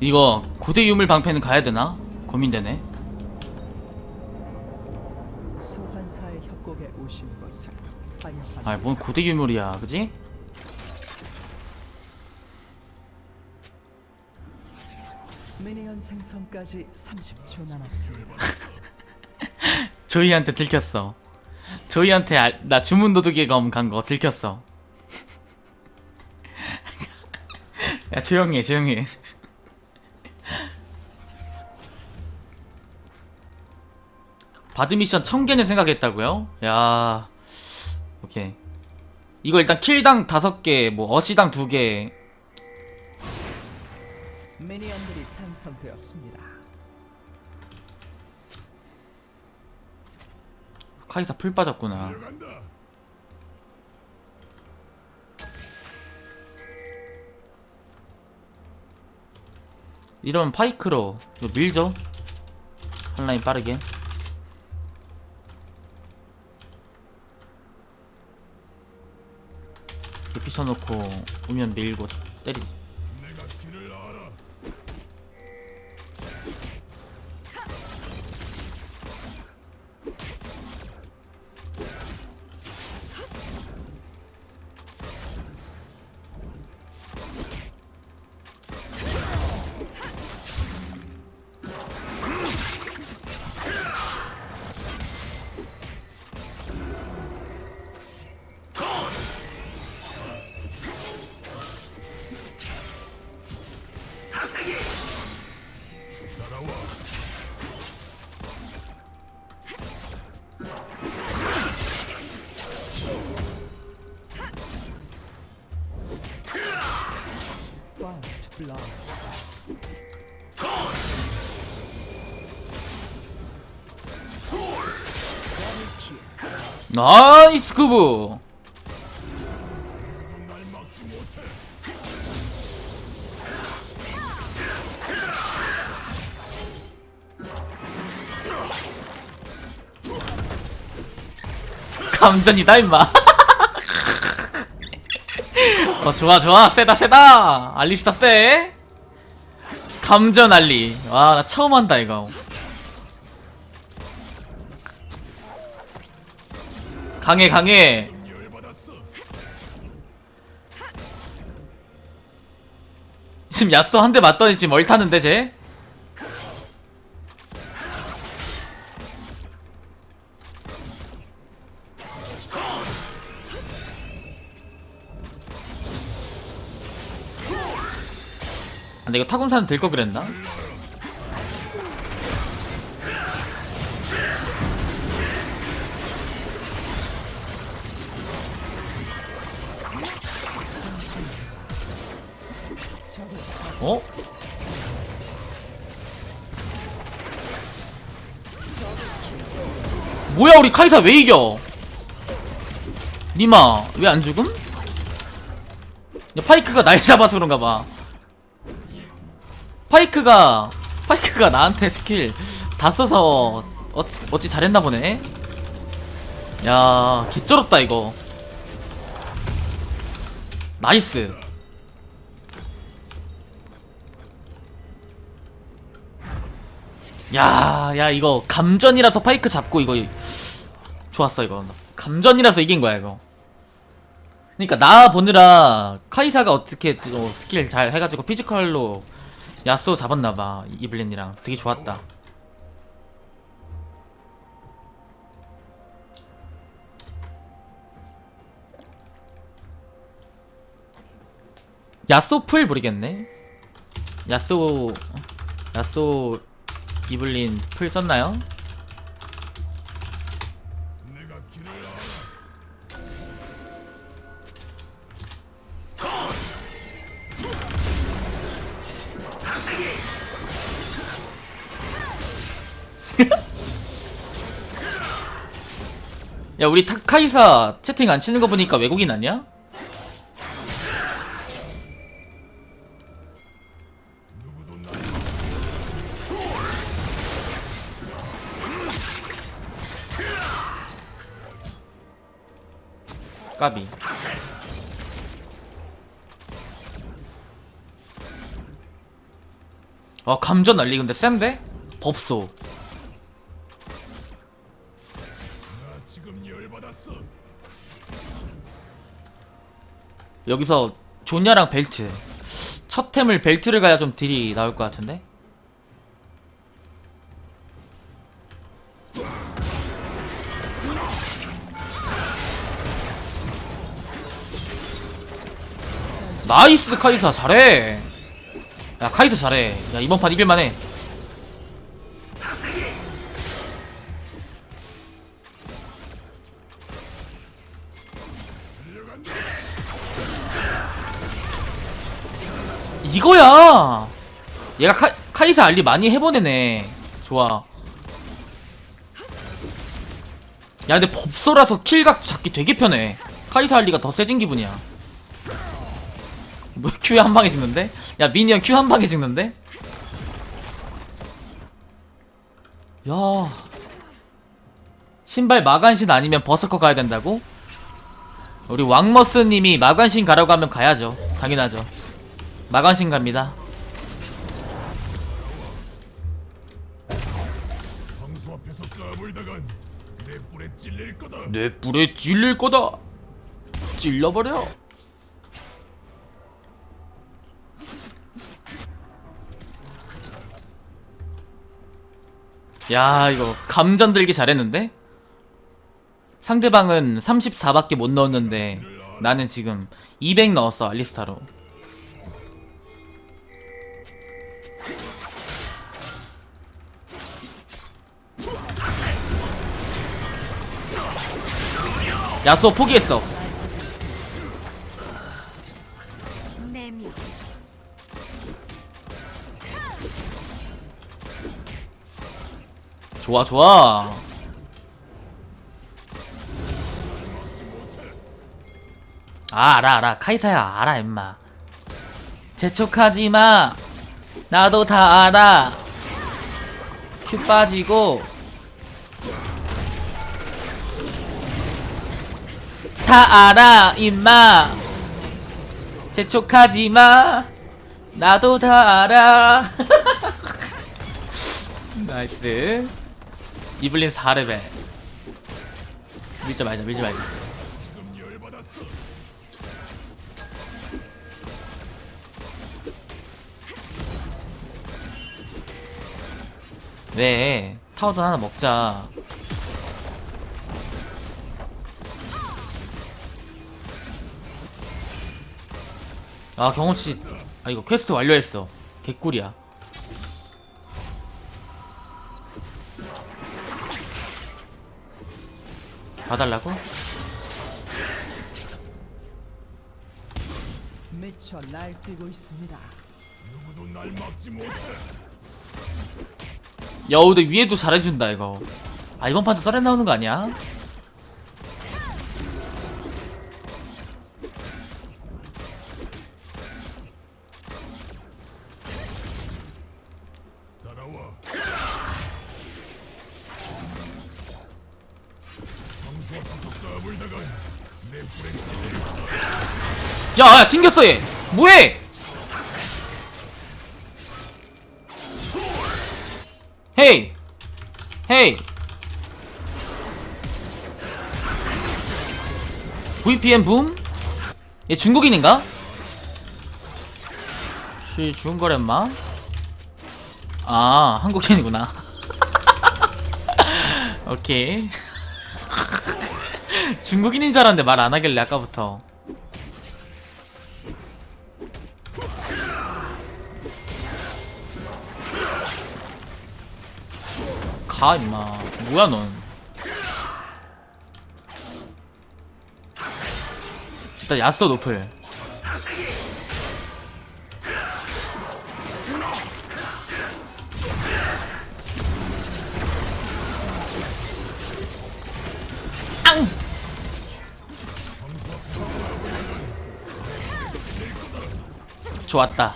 이거 고대 유물 방패는 가야 되나? 고민되네. 소환사의 협곡에 오신 것을 환영합니다. 아, 뭔 고대 유물이야, 그지? 미니언 생성까지 30초 남았습니다. 저희한테 들켰어. 저희한테 알, 나 주문 도둑의 검 간 거 들켰어. 야 조용히 해, 조용히 해. 바드 미션 1000개는 생각했다고요? 야 오케이. 이거 일단 킬당 5개 뭐 어시당 2개. 미니언들이 생성되었습니다. 카이사 풀 빠졌구나. 이러면 파이크로 이거 밀죠? 한 라인 빠르게 개피 쳐놓고 오면 밀고 때리 First 나이스 쿠브 감전이다 임마. 어 좋아 좋아. 세다 세다. 알리스타 세. 감전 알리. 와 나 처음 한다 이거. 강해 강해. 지금 야쏘 한 대 맞더니 지금 얼타는데 쟤? 근데 이거 타곤사는 될 거 그랬나? 어? 뭐야 우리 카이사 왜 이겨? 니마 왜 안 죽음? 야, 파이크가 날 잡아서 그런가 봐. 파이크가 파이크가 나한테 스킬 다 써서 어찌, 어찌 잘했나 보네. 야 개쩔었다 이거. 나이스. 야, 야, 이거 감전이라서 파이크 잡고 이거 좋았어 이거. 감전이라서 이긴 거야 이거. 그러니까 나 보느라 카이사가 어떻게 또 스킬 잘 해가지고 피지컬로 야쏘 잡았나봐 이블린이랑 되게 좋았다. 야쏘 풀 모르겠네. 야쏘 야쏘 이블린 풀 썼나요? 야 우리 타카이사 채팅 안 치는 거 보니까 외국인 아니야? 까비 아 감전 난리 근데 센데? 법소 여기서 존야랑 벨트. 첫 템을 벨트를 가야 좀 딜이 나올 것 같은데? 나이스 카이사 잘해. 야 카이사 잘해. 야 이번 판 이길만해 얘가 카, 카이사 알리 많이 해보내네. 좋아. 야 근데 법소라서 킬각 잡기 되게 편해. 카이사 알리가 더 세진 기분이야. 뭐 Q 한 방에 찍는데? 야 미니언 Q 한 방에 찍는데? 야. 신발 마간신 아니면 버서커 가야 된다고? 우리 왕머스님이 마간신 가라고 하면 가야죠. 당연하죠. 마간신 갑니다 수 앞에서 까불다간 내 뿔에 찔릴 거다. 내 뿔에 찔릴 거다 찔러버려 야 이거 감전 들기 잘했는데? 상대방은 34밖에 못 넣었는데 나는 지금 200 넣었어 알리스타로 야수호 포기했어. 좋아 좋아. 아 알아 알아. 카이사야 알아 임마. 재촉하지마. 나도 다 알아. 큐 빠지고 다 알아 임마. 재촉하지마. 나도 다 알아. 나이스. 이블린 4레벨 밀지 말자 밀지 말자. 네 타워전 하나 먹자 아 경험치 아 이거 퀘스트 완료했어 개꿀이야 봐달라고? 미쳐 날뛰고 있습니다. 누구도 날 막지 못해. 여우도 위에도 잘해준다 이거 아 이번 판도 썰에 나오는 거 아니야? 야 튕겼어 얘. 뭐해? 헤이. 헤이. VPN 붐? 얘 중국인인가? 씨 중거랬마? 아 한국인이구나. 오케이. 중국인인 줄 알았는데 말 안 하길래 아까부터 가 임마. 뭐야 넌? 일단 야쏘 노플. 앙! 좋았다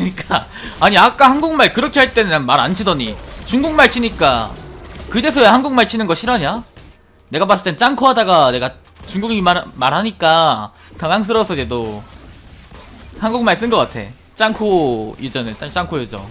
그러니까 아니 아까 한국말 그렇게 할 때는 말 안 치더니 중국말 치니까 그제서야 한국말 치는 거 싫어하냐? 내가 봤을 땐 짱코 하다가 내가 중국인 말, 말하니까 당황스러워서 얘도 한국말 쓴 것 같아. 짱코 유저네. 짱- 짱코 유저.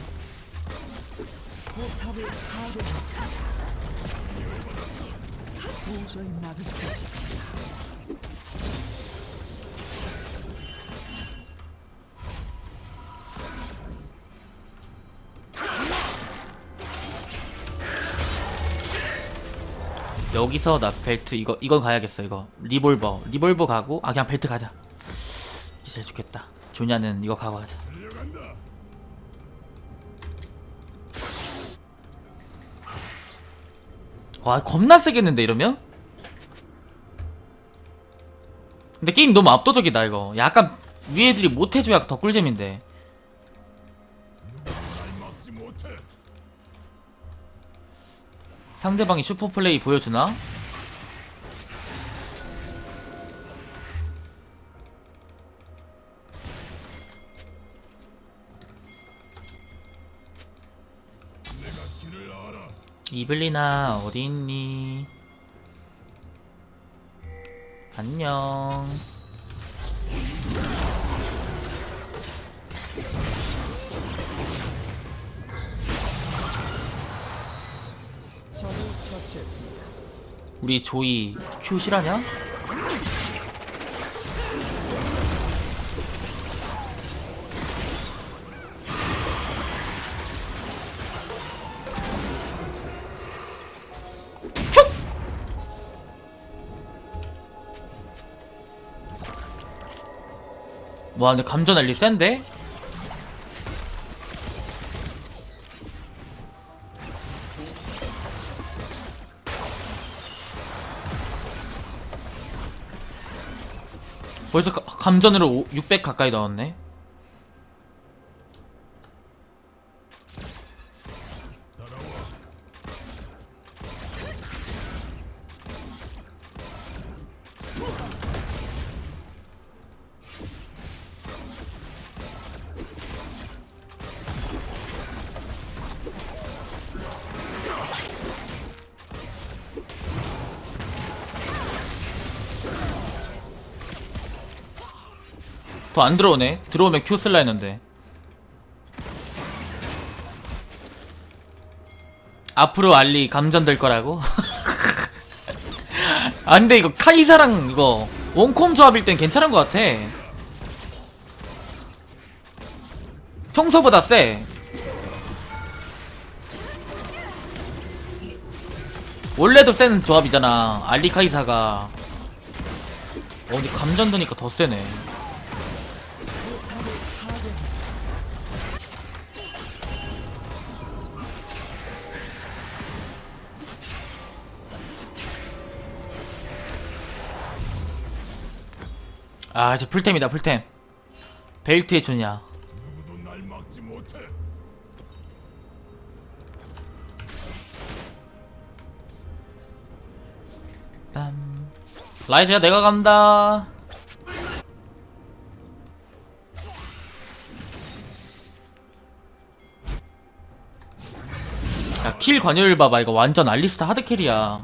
여기서 나 벨트 이거 이건 가야겠어 이거. 리볼버. 리볼버 가고 아 그냥 벨트 가자. 이제 제일 좋겠다. 조냐는 이거 가고 달려간다. 와 겁나 세겠는데 이러면? 근데 게임 너무 압도적이다 이거. 약간 위 애들이 못해줘야 더 꿀잼인데. 상대방이 슈퍼플레이 보여주나? 이블리나 어디 있니? 안녕. 처치했습니다. 우리 조이 큐 실하냐? 와 근데 감전 알리 센데? 벌써 가- 감전으로 오- 600 가까이 나왔네 더안 들어오네. 들어오면 큐 쓸라 했는데. 앞으로 알리 감전될 거라고? 아 근데 이거 카이사랑 이거 원콤 조합일 땐 괜찮은 것 같아. 평소보다 세 원래도 센 조합이잖아 알리 카이사가. 어 근데 감전 드니까 더 세네 아 이제 풀템이다 풀템. 못해. 빰. 라이즈야 내가 간다. 야 킬 관여율 봐봐. 이거 완전 알리스타 하드캐리야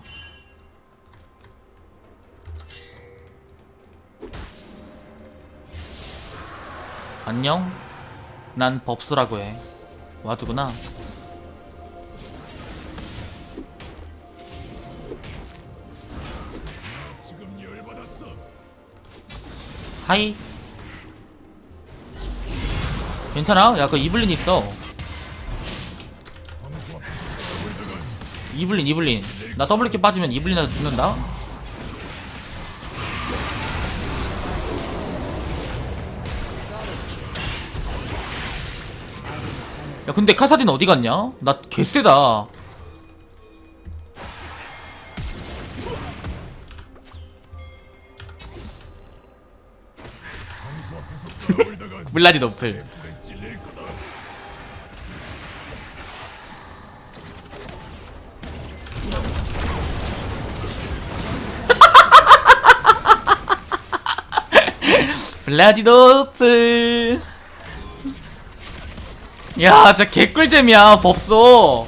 안녕? 난 법수라고 해. 와두구나. 하이. 괜찮아? 야 그 이블린 있어. 이블린 이블린. 나 더블 킬 빠지면 이블린한테 죽는다 근데 카사딘 어디 갔냐? 나 개쎄다 블라디 노플 내 찔릴 거다. 블라디 노플 야 진짜 개꿀잼이야 법소.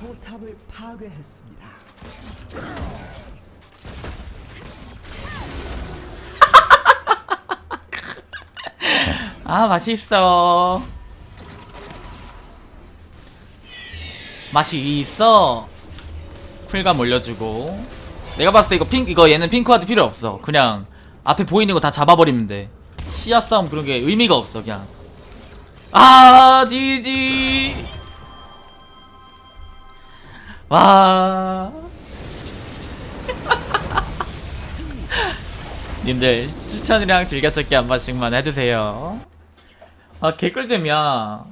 포탑을 파괴했습니다. 아 맛있어 맛이 있어. 쿨감 올려주고. 내가 봤을 때 이거 핑 이거 얘는 핑크와드 필요 없어. 그냥 앞에 보이는 거 다 잡아버리면 돼. 시야 싸움 그런 게 의미가 없어 그냥. 아 지지. 와. 님들 추천이랑 즐겨찾기 한 번씩만 해주세요. 아 개꿀잼이야